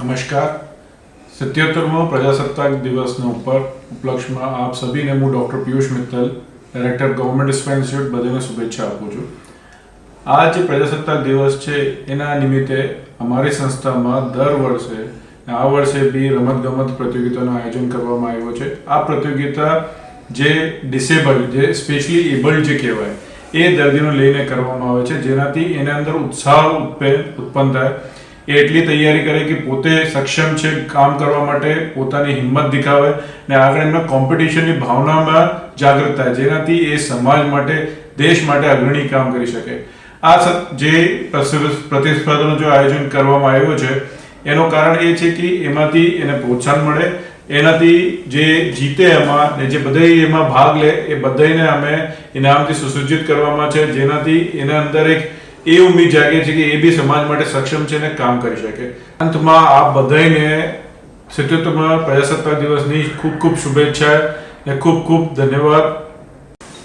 નમસ્કાર. સિત્યોતેરમો પ્રજાસત્તાક દિવસનો ઉપર ઉપલક્ષમાં આપ સભીને હું doctor Piyush Mittal, director government institute બધાને શુભેચ્છા આપું છું. આ જે પ્રજાસત્તાક દિવસ છે, એના નિમિત્તે અમારી સંસ્થામાં દર વર્ષે આ વર્ષે બી રમતગમત પ્રતિયોગિતાનું આયોજન કરવામાં આવ્યું છે. આ પ્રતિયોગિતા જે ડિસેબલ જે સ્પેશિયલી એબલ્ડ જે કહેવાય, એ દર્દીઓને લઈને કરવામાં આવે છે. જેનાથી એના અંદર ઉત્સાહ ઉત્પન્ન થાય. એ એટલી તૈયારી કરે કે પોતે સક્ષમ છે કામ કરવા માટે, પોતાની હિંમત દેખાવે ને આગળ એમના કોમ્પિટિશનની ભાવનામાં જાગૃત થાય, જેનાથી એ સમાજ માટે, દેશ માટે અગ્રણી કામ કરી શકે. આ જે પ્રતિસ્પર્ધાનું જો આયોજન કરવામાં આવ્યું છે, એનું કારણ એ છે કે એમાંથી એને પ્રોત્સાહન મળે, એનાથી જે જીતે એમાં ને જે બધા એમાં ભાગ લે, એ બધાને અમે ઇનામથી સુસજ્જિત કરવામાં છે, જેનાથી એના અંદર એક એ ઉમ્મીદ જાગે છે કે એ બી સમાજ માટે સક્ષમ છે ને કામ કરી શકે. અંતમાં આપ બધાને સિત્યોતેરમાં પ્રજાસત્તાક દિવસની ખૂબ ખૂબ શુભેચ્છા ને ખૂબ ખૂબ ધન્યવાદ.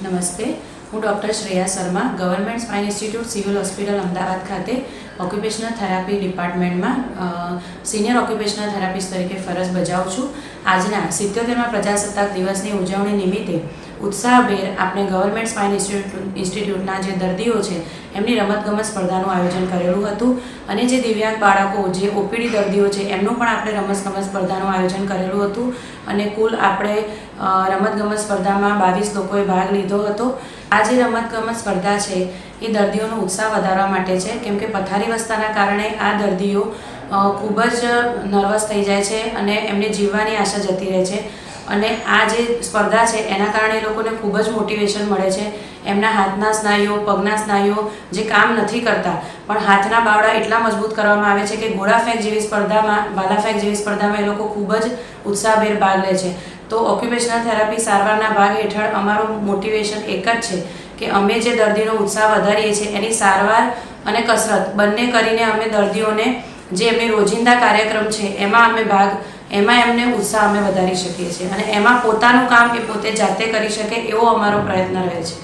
નમસ્તે. હું doctor Shreya Sharma, government spine institute civil hospital Ahmedabad ખાતે ઓક્યુપેશનલ થેરાપી ડિપાર્ટમેન્ટમાં સિનિયર ઓક્યુપેશનલ થેરાપિસ્ટ તરીકે ફરજ બજાવું છું. આજના સિત્યોતેરમાં પ્રજાસત્તાક દિવસની ઉજવણી નિમિત્તે ઉત્સાહભેર આપણે ગવર્મેન્ટ સ્પાઇન ઇન્સ્ટિટ્યૂટ ઇન્સ્ટિટ્યૂટના જે દર્દીઓ છે, એમની રમતગમત સ્પર્ધાનું આયોજન કરેલું હતું અને જે દિવ્યાંગ બાળકો, જે ઓપીડી દર્દીઓ છે, એમનું પણ આપણે રમતગમત સ્પર્ધાનું આયોજન કરેલું હતું અને કુલ આપણે રમતગમત સ્પર્ધામાં બાવીસ લોકોએ ભાગ લીધો હતો. આ જે રમતગમત સ્પર્ધા છે, એ દર્દીઓનો ઉત્સાહ વધારવા માટે છે, કેમ કે પથારીવસ્થાના કારણે આ દર્દીઓ ખૂબ જ નર્વસ થઈ જાય છે અને એમને જીવવાની આશા જતી રહે છે. અને આ જે સ્પર્ધા છે, એના કારણે એ લોકોને ખૂબ જ મોટિવેશન મળે છે. એમના હાથના સ્નાયુઓ, પગના સ્નાયુઓ જે કામ નથી કરતા, પણ હાથના બાવડા એટલા મજબૂત કરવામાં આવે છે કે ઘોડા ફેંક જેવી સ્પર્ધામાં ભાલા ફેંક જેવી સ્પર્ધામાં એ લોકો ખૂબ જ ઉત્સાહભેર ભાગ લે છે. તો ઓક્યુપેશનલ થેરાપી સારવારના ભાગ હેઠળ અમારું મોટિવેશન એક જ છે કે અમે જે દર્દીનો ઉત્સાહ વધારીએ છીએ, એની સારવાર અને કસરત બંને કરીને અમે દર્દીઓને જે એમની રોજિંદા કાર્યક્રમ છે, એમાં અમે ભાગ એમાં એમને ઉત્સાહ અમે વધારી શકીએ છીએ અને એમાં પોતાનું કામ એ પોતે જાતે કરી શકે એવો અમારો પ્રયત્ન રહે છે.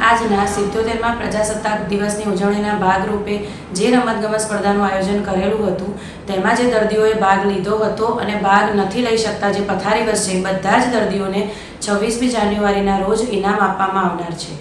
આજના સિત્તોતેરમાં પ્રજાસત્તાક દિવસની ઉજવણીના ભાગરૂપે જે રમતગમત સ્પર્ધાનું આયોજન કરેલું હતું, તેમાં જે દર્દીઓએ ભાગ લીધો હતો અને ભાગ નથી લઈ શકતા જે પથારીવશ છે બધા જ દર્દીઓને છવ્વીસમી જાન્યુઆરીના રોજ ઇનામ આપવામાં આવનાર છે.